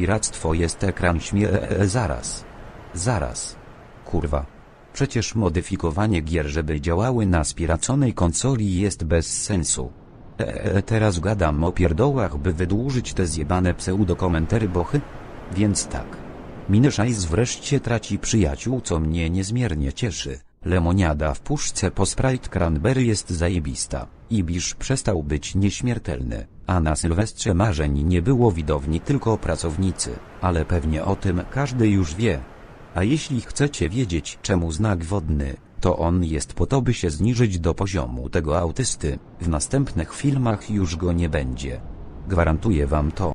piractwo jest ekran śmie... e, zaraz. Zaraz. Kurwa. Przecież modyfikowanie gier, żeby działały na spiraconej konsoli jest bez sensu. E, e, teraz gadam o pierdołach, by wydłużyć te zjebane pseudokomentary bochy? Więc tak. Mineszajs wreszcie traci przyjaciół, co mnie niezmiernie cieszy. Lemoniada w puszce po Sprite Cranberry jest zajebista. Ibisz przestał być nieśmiertelny, a na Sylwestrze marzeń nie było widowni tylko pracownicy, ale pewnie o tym każdy już wie. A jeśli chcecie wiedzieć czemu znak wodny, to on jest po to by się zniżyć do poziomu tego autysty, w następnych filmach już go nie będzie. Gwarantuję wam to.